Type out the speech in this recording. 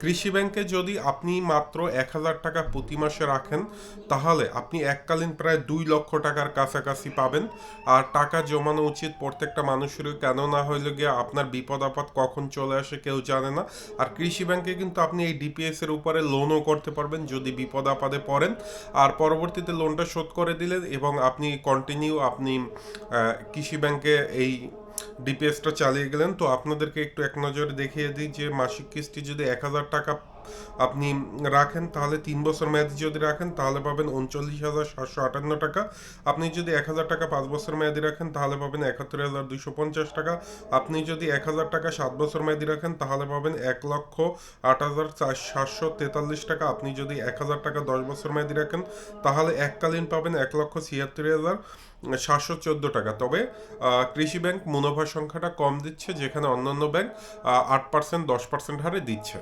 কৃষি ব্যাংকে যদি আপনি মাত্র এক হাজার টাকা প্রতি মাসে রাখেন, তাহলে আপনি এককালীন প্রায় দুই লক্ষ টাকার কাছাকাছি পাবেন। আর টাকা জমানো উচিত প্রত্যেকটা মানুষেরই কেন না হইলে গিয়ে আপনার বিপদ আপদ কখন চলে আসে কেউ জানে না। আর কৃষি ব্যাংকে কিন্তু আপনি এই ডিপিএস এর উপরে লোনও করতে পারবেন যদি বিপদ আপদে পড়েন। আর পরবর্তীতে লোনটা শোধ করে দিলেন এবং আপনি কন্টিনিউ আপনি কৃষি ব্যাংকে এই ডিপিএসটা চালিয়ে গেলেন, তো আপনাদেরকে একটু এক নজরে দেখিয়ে দিই যে মাসিক কিস্তি যদি এক হাজার টাকা আপনি রাখেন, তাহলে তিন বছর মেয়াদি যদি রাখেন, তাহলে পাবেন উনচল্লিশ হাজার সাতশো আটান্ন টাকা। আপনি যদি এক হাজার টাকা পাঁচ বছর মেয়াদি রাখেন, তাহলে পাবেন একাত্তর হাজার দুইশো পঞ্চাশ টাকা। আপনি যদি এক হাজার টাকা সাত বছর মেয়াদি রাখেন, তাহলে পাবেন এক লক্ষ আট হাজার সাতশো তেতাল্লিশ টাকা। আপনি যদি এক হাজার টাকা দশ বছর মেয়াদি রাখেন, তাহলে এককালীন পাবেন এক লক্ষ ছিয়াত্তর হাজার সাতশো চোদ্দ টাকা। তবে কৃষি ব্যাংক মুনাফার সংখ্যাটা কম দিচ্ছে, যেখানে অন্যান্য ব্যাংক আট পার্সেন্ট, দশ পার্সেন্ট হারে দিচ্ছে।